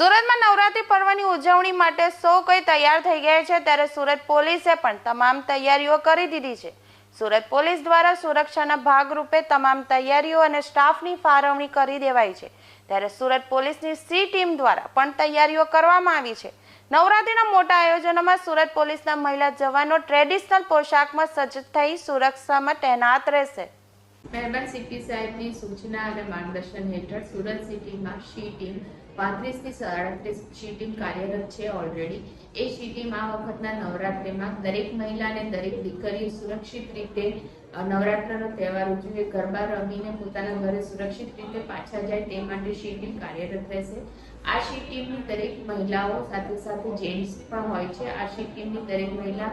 સુરતમાં નવરાત્રી પર્વની ઉજવણી માટે સૌ કોઈ તૈયાર થઈ ગયા છે, ત્યારે સુરત પોલીસે પણ તમામ તૈયારીઓ કરી દીધી છે. સુરત પોલીસ દ્વારા સુરક્ષાના ભાગરૂપે તમામ તૈયારીઓ અને સ્ટાફની ફાળવણી કરી દેવાઈ છે. ત્યારે સુરત પોલીસની સી ટીમ દ્વારા પણ તૈયારીઓ કરવામાં આવી છે. નવરાત્રીના મોટા આયોજનોમાં સુરત પોલીસના મહિલા જવાનો ટ્રેડિશનલ પોશાકમાં સજ્જ થઈ સુરક્ષામાં તૈનાત રહેશે. મહેરબાન સીપી સાહેબની સૂચના અને માર્ગદર્શન હેઠળ સુરત સિટીમાં શી ટીમ પાંત્રીસથી સાડત્રીસ શી ટીમ કાર્યરત છે ઓલરેડી એ શી ટીમ આ વખતના નવરાત્રિમાં દરેક મહિલા અને દરેક દીકરી સુરક્ષિત રીતે નવરાત્રનો તહેવાર ઉજવે ગરબા રમીને પોતાના ઘરે સુરક્ષિત રીતે પાછા જાય તે માટે શી ટીમ કાર્યરત રહેશે. આ શી ટીમની દરેક મહિલાઓ સાથે સાથે જેન્ટ્સ પણ હોય છે. આ શી ટીમની દરેક મહિલા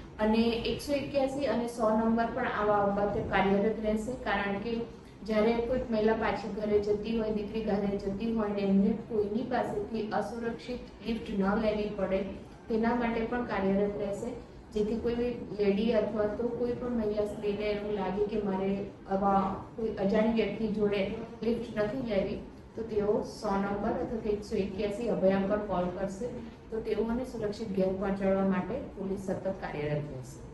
અને એકસો એક્યાસી અને સો નંબર પણ આવા બાબતે કાર્યરત રહેશે, કારણ કે જ્યારે કોઈક મહિલા પાછી ઘરે જતી હોય, દીકરી ઘરે જતી હોય ને એમને કોઈની પાસેથી અસુરક્ષિત લિફ્ટ ન લેવી પડે, તેના માટે પણ કાર્યરત રહેશે. જેથી કોઈ લેડી અથવા તો કોઈ પણ મહિલા સ્ત્રીને એવું લાગે કે મારે આવા કોઈ અજાણી વ્યક્તિ જોડે લિફ્ટ નથી લેવી. તો તેઓ સો નંબર અથવા તો એકસો એક્યાસી અભયામ પર કોલ કરશે. તો તેઓને સુરક્ષિત ઘેર પહોંચાડવા માટે પોલીસ સતત કાર્યરત રહેશે.